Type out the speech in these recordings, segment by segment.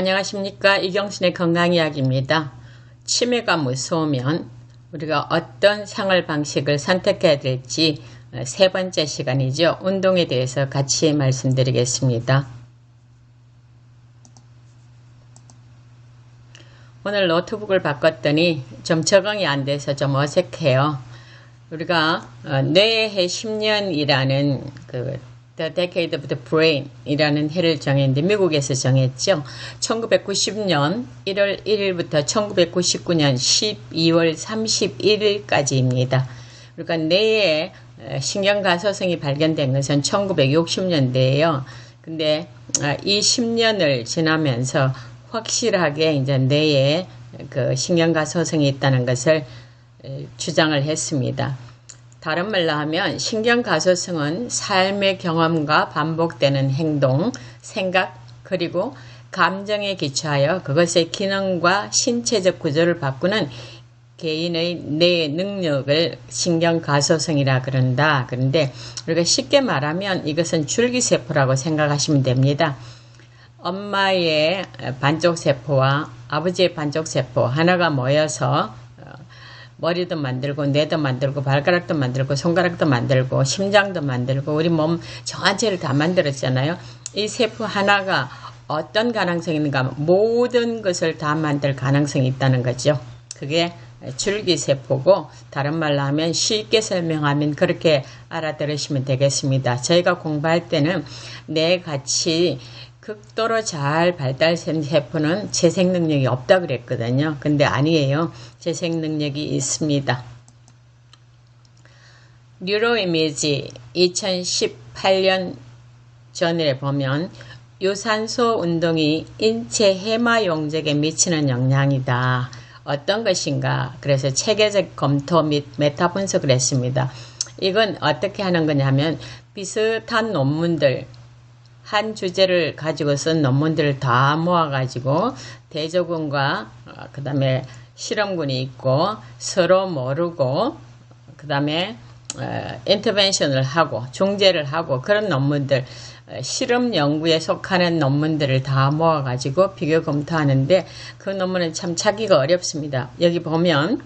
안녕하십니까 이경순의 건강이야기입니다. 치매가 무서우면 우리가 어떤 생활 방식을 선택해야 될지 세 번째 시간이죠. 운동에 대해서 같이 말씀드리겠습니다. 오늘 노트북을 바꿨더니 좀 적응이 안 돼서 좀 어색해요. 우리가 어, 뇌의 해 10년이라는 그 The Decade of the Brain 이라는 해를 정했는데 미국에서 정했죠. 1990년 1월 1일부터 1999년 12월 31일까지입니다. 그러니까 뇌에 신경가소성이 발견된 것은 1960년대예요. 근데 아, 이 10년을 지나면서 확실하게 이제 뇌에 그 신경가소성이 있다는 것을 주장을 했습니다. 다른 말로 하면 신경가소성은 삶의 경험과 반복되는 행동, 생각, 그리고 감정에 기초하여 그것의 기능과 신체적 구조를 바꾸는 개인의 뇌 능력을 신경가소성이라 그런다. 그런데 우리가 쉽게 말하면 이것은 줄기세포라고 생각하시면 됩니다. 엄마의 반쪽세포와 아버지의 반쪽세포 하나가 모여서 머리도 만들고 뇌도 만들고 발가락도 만들고 손가락도 만들고 심장도 만들고 우리 몸 전체를 다 만들었잖아요. 이 세포 하나가 어떤 가능성이 있는가 모든 것을 다 만들 가능성이 있다는 거죠. 그게 줄기세포고 다른 말로 하면 쉽게 설명하면 그렇게 알아들으시면 되겠습니다. 저희가 공부할 때는 내 같이 극도로 잘 발달된 세포는 재생 능력이 없다 그랬거든요. 근데 아니에요. 재생 능력이 있습니다. 뉴로 이미지 2018년 전에 보면 유산소 운동이 인체 해마 용적에 미치는 영향이다. 어떤 것인가? 그래서 체계적 검토 및 메타 분석을 했습니다. 이건 어떻게 하는 거냐면 비슷한 논문들 한 주제를 가지고 쓴 논문들을 다 모아가지고 대조군과 어, 그 다음에 실험군이 있고 서로 모르고 그 다음에 인터벤션을 하고 중재를 하고 그런 논문들 어, 실험 연구에 속하는 논문들을 다 모아가지고 비교 검토하는데 그 논문은 참 찾기가 어렵습니다. 여기 보면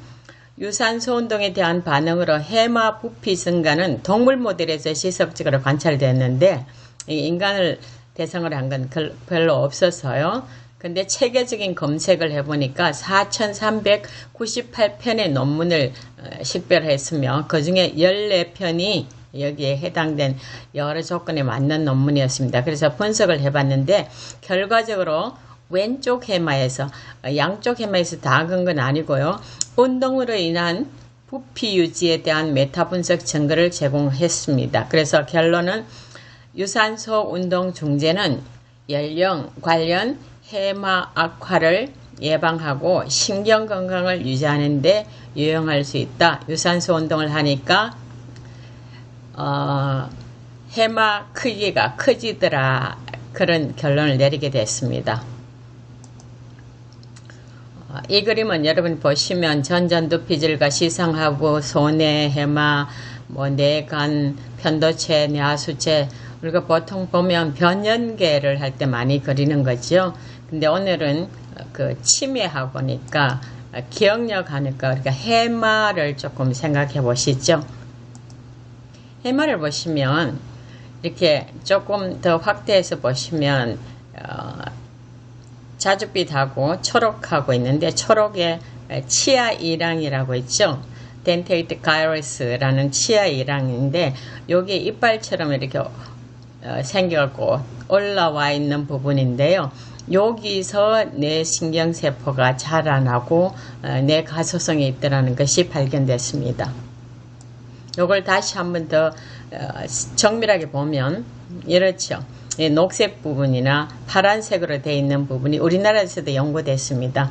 유산소 운동에 대한 반응으로 해마 부피 증가는 동물 모델에서 시섭적으로 관찰됐는데 인간을 대상으로 한 건 별로 없어서요. 근데 체계적인 검색을 해보니까 4,398편의 논문을 어, 식별했으며 그 중에 14편이 여기에 해당된 여러 조건에 맞는 논문이었습니다. 그래서 분석을 해봤는데 결과적으로 왼쪽 해마에서 어, 양쪽 해마에서 다 근 건 아니고요. 운동으로 인한 부피 유지에 대한 메타 분석 증거를 제공했습니다. 그래서 결론은 유산소 운동 중재는 연령 관련 해마 악화를 예방하고 신경 건강을 유지하는 데 유용할 수 있다. 유산소 운동을 하니까 어, 해마 크기가 커지더라. 그런 결론을 내리게 됐습니다. 어, 이 그림은 여러분 보시면 전전두피질과 시상하고 손해, 해마, 뭐 뇌간, 편도체, 뇌하수체 우리가 보통 보면 변연계를 할 때 많이 그리는 거죠. 근데 오늘은 그 치매하고 니까 기억력 하니까 우리가 해마를 조금 생각해 보시죠. 해마를 보시면 이렇게 조금 더 확대해서 보시면 어, 자줏빛하고 초록하고 있는데 초록에 치아 이랑이라고 있죠. 덴테이트 가이러스라는 치아 이랑인데 여기 이빨처럼 이렇게 어, 생겨갖고 올라와 있는 부분인데요. 여기서 내 신경세포가 자라나고 어, 내 가소성이 있다는 것이 발견됐습니다. 이걸 다시 한번 더 어, 정밀하게 보면 이렇죠. 녹색 부분이나 파란색으로 되어 있는 부분이 우리나라에서도 연구됐습니다.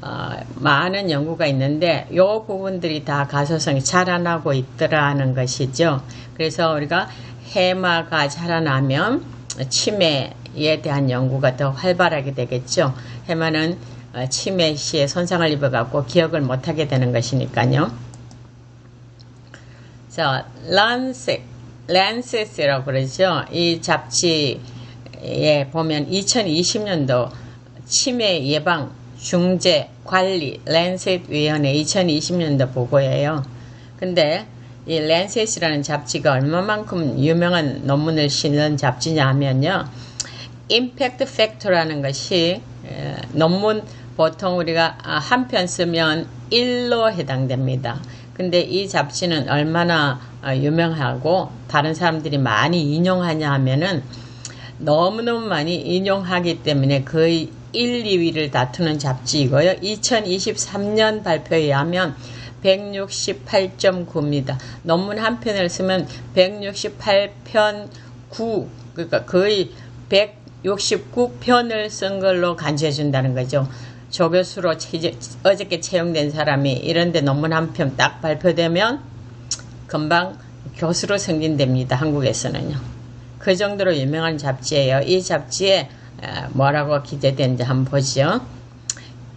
어, 많은 연구가 있는데 이 부분들이 다 가소성이 자라나고 있더라는 것이죠. 그래서 우리가 해마가 자라나면 치매에 대한 연구가 더 활발하게 되겠죠. 해마는 어, 치매 시에 손상을 입어갖고 기억을 못하게 되는 것이니까요. 자, 란셋, 란셋이라고 그러죠. 이 잡지에 보면 2020년도 치매 예방, 중재, 관리, 랜셋 위원회 2020년도 보고예요. 근데 이 랜셋이라는 잡지가 얼마만큼 유명한 논문을 실는 잡지냐 하면요. 임팩트 팩터라는 것이 에, 논문 보통 우리가 아, 한편 쓰면 1로 해당됩니다. 근데 이 잡지는 얼마나 아, 유명하고 다른 사람들이 많이 인용하냐 하면은 너무너무 많이 인용하기 때문에 거의 1, 2위를 다투는 잡지이고요. 2023년 발표에 의하면 168.9입니다. 논문 한 편을 쓰면 168편 9, 그러니까 거의 169편을 쓴 걸로 간주해 준다는 거죠. 조교수로 채, 어저께 채용된 사람이 이런데 논문 한 편 딱 발표되면 금방 교수로 승진됩니다. 한국에서는요. 그 정도로 유명한 잡지예요. 이 잡지에 뭐라고 기재되는지 한번 보죠.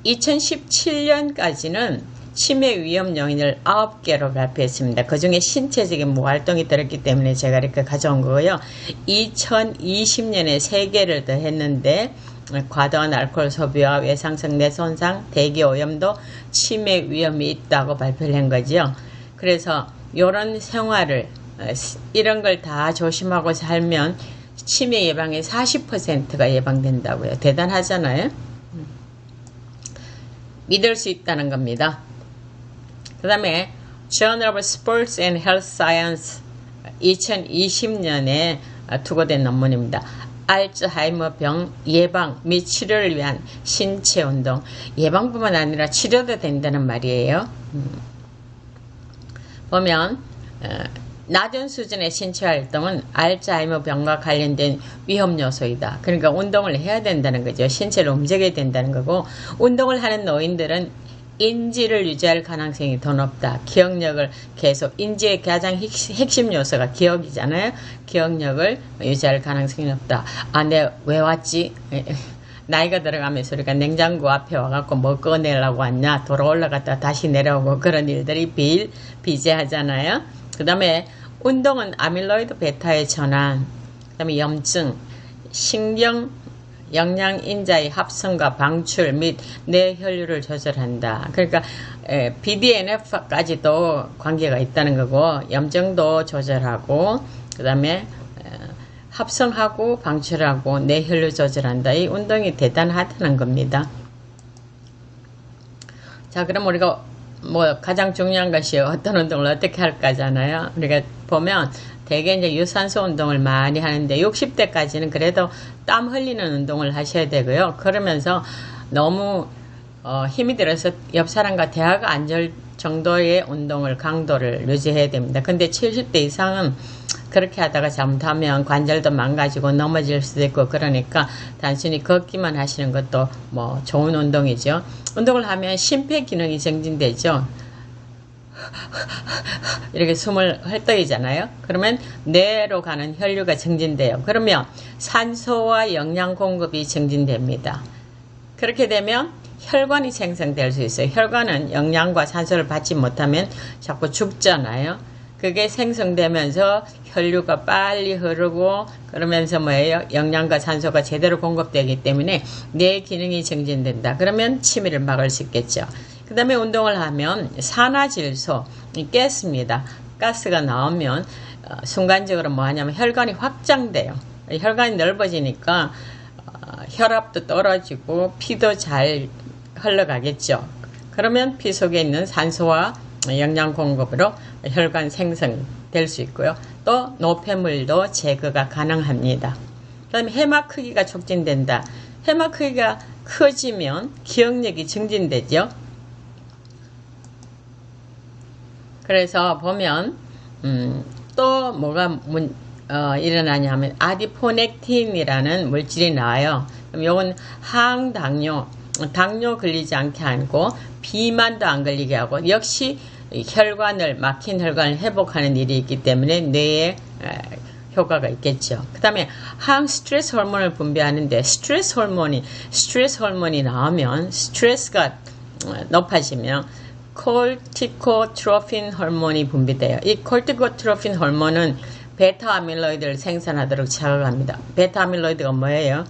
2017년까지는 치매 위험 요인을 9개로 발표했습니다. 그 중에 신체적인 무활동이 들었기 때문에 제가 이렇게 가져온 거고요. 2020년에 3개를 더 했는데 과도한 알코올 소비와 외상성 뇌손상, 대기 오염도 치매 위험이 있다고 발표를 한 거죠. 그래서 이런 생활을 이런 걸 다 조심하고 살면 치매 예방의 40%가 예방된다고요. 대단하잖아요. 믿을 수 있다는 겁니다. 그 다음에 Journal of Sports and Health Science 2020년에 투고된 논문입니다. 알츠하이머 병 예방 및 치료를 위한 신체 운동 예방뿐만 아니라 치료도 된다는 말이에요. 음. 보면 어, 낮은 수준의 신체 활동은 알츠하이머 병과 관련된 위험 요소이다. 그러니까 운동을 해야 된다는 거죠. 신체를 움직여야 된다는 거고 운동을 하는 노인들은 인지를 유지할 가능성이 더 높다. 기억력을 계속 인지의 가장 핵심 요소가 기억이잖아요. 기억력을 유지할 가능성이 높다. 아, 내가 왜 왔지? 나이가 들어가면서 우리가 냉장고 앞에 와갖고 뭐 꺼내려고 왔냐 돌아 올라갔다 다시 내려오고 그런 일들이 비일 비제하잖아요. 그 다음에 운동은 아밀로이드 베타의 전환, 그 다음에 염증, 신경 영양인자의 합성과 방출 및 뇌혈류를 조절한다. 그러니까 BDNF까지도 관계가 있다는 거고 염증도 조절하고 그 다음에 합성하고 방출하고 뇌혈류 조절한다. 이 운동이 대단하다는 겁니다. 자 그럼 우리가 뭐 가장 중요한 것이 어떤 운동을 어떻게 할까잖아요. 우리가 보면 대개 이제 유산소 운동을 많이 하는데 60대까지는 그래도 땀 흘리는 운동을 하셔야 되고요. 그러면서 너무 어, 힘이 들어서 옆 사람과 대화가 안 될 정도의 운동을 강도를 유지해야 됩니다. 근데 70대 이상은 그렇게 하다가 잘못하면 관절도 망가지고 넘어질 수도 있고 그러니까 단순히 걷기만 하시는 것도 뭐 좋은 운동이죠. 운동을 하면 심폐 기능이 증진되죠. 이렇게 숨을 헐떡이잖아요. 그러면 뇌로 가는 혈류가 증진돼요. 그러면 산소와 영양 공급이 증진됩니다. 그렇게 되면 혈관이 생성될 수 있어요. 혈관은 영양과 산소를 받지 못하면 자꾸 죽잖아요. 그게 생성되면서 혈류가 빨리 흐르고 그러면서 뭐예요? 영양과 산소가 제대로 공급되기 때문에 뇌 기능이 증진된다. 그러면 치매를 막을 수 있겠죠. 그 다음에 운동을 하면 산화질소 깼습니다. 가스가 나오면 어, 순간적으로 뭐 하냐면 혈관이 확장돼요. 혈관이 넓어지니까 어, 혈압도 떨어지고 피도 잘 흘러가겠죠. 그러면 피 속에 있는 산소와 영양 공급으로 혈관 생성될 수 있고요. 또 노폐물도 제거가 가능합니다. 그 다음에 해마 크기가 촉진된다. 해마 크기가 커지면 기억력이 증진되죠. 그래서 보면 음, 또 뭐가 문, 어, 일어나냐면 아디포넥틴이라는 물질이 나와요. 그럼 이건 항당뇨, 당뇨 걸리지 않게 하고 비만도 안 걸리게 하고 역시 혈관을 막힌 혈관을 회복하는 일이 있기 때문에 뇌에 효과가 있겠죠. 그 다음에 항 스트레스 호르몬을 분비하는데 스트레스 호르몬이 스트레스 호르몬이 나오면 스트레스가 높아지면 콜티코트로핀 호르몬이 분비돼요. 이 콜티코트로핀 호르몬은 베타 아밀로이드를 생산하도록 자극합니다. 베타 아밀로이드가 뭐예요?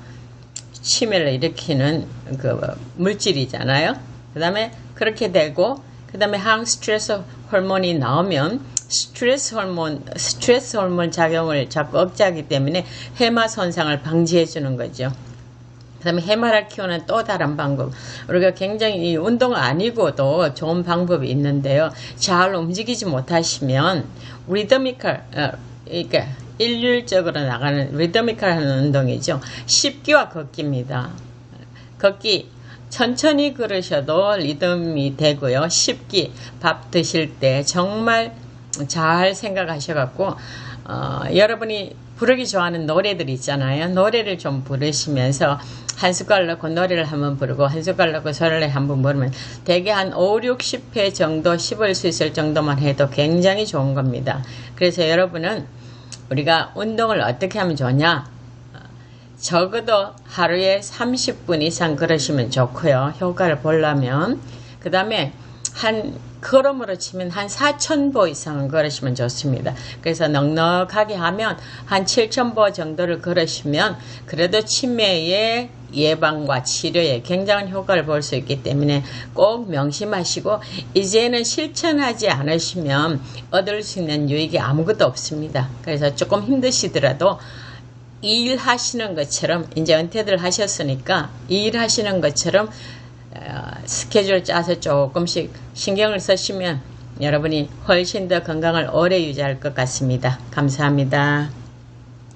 치매를 일으키는 그 물질이잖아요. 그 다음에 그렇게 되고 그 다음에 항 스트레스 호르몬이 나오면 스트레스 호르몬 스트레스 호르몬 작용을 자꾸 억제하기 때문에 해마 손상을 방지해 주는 거죠. 그 다음에 해마를 키우는 또 다른 방법. 우리가 굉장히 이 운동 아니고도 좋은 방법이 있는데요. 잘 움직이지 못하시면 리더미컬, 어, 그러니까 일률적으로 나가는 리더미컬 하는 운동이죠. 십기와 걷기입니다. 걷기. 천천히 걸으셔도 리듬이 되고요. 십기. 밥 드실 때 정말 잘 생각하셔갖고, 어, 여러분이 부르기 좋아하는 노래들 있잖아요. 노래를 좀 부르시면서 한 숟갈 넣고 노래를 한번 부르고 한 숟갈 넣고 소리를 한번 부르면 대개 한 5, 60회 정도 씹을 수 있을 정도만 해도 굉장히 좋은 겁니다. 그래서 여러분은 우리가 운동을 어떻게 하면 좋냐? 적어도 하루에 30분 이상 걸으시면 좋고요. 효과를 보려면. 그 다음에 한 걸음으로 치면 한 4,000보 이상은 걸으시면 좋습니다. 그래서 넉넉하게 하면 한 7,000보 정도를 걸으시면 그래도 치매의 예방과 치료에 굉장한 효과를 볼 수 있기 때문에 꼭 명심하시고 이제는 실천하지 않으시면 얻을 수 있는 유익이 아무것도 없습니다. 그래서 조금 힘드시더라도 일 하시는 것처럼 이제 은퇴들 하셨으니까 일 하시는 것처럼 어, 스케줄 짜서 조금씩 신경을 쓰시면 여러분이 훨씬 더 건강을 오래 유지할 것 같습니다. 감사합니다.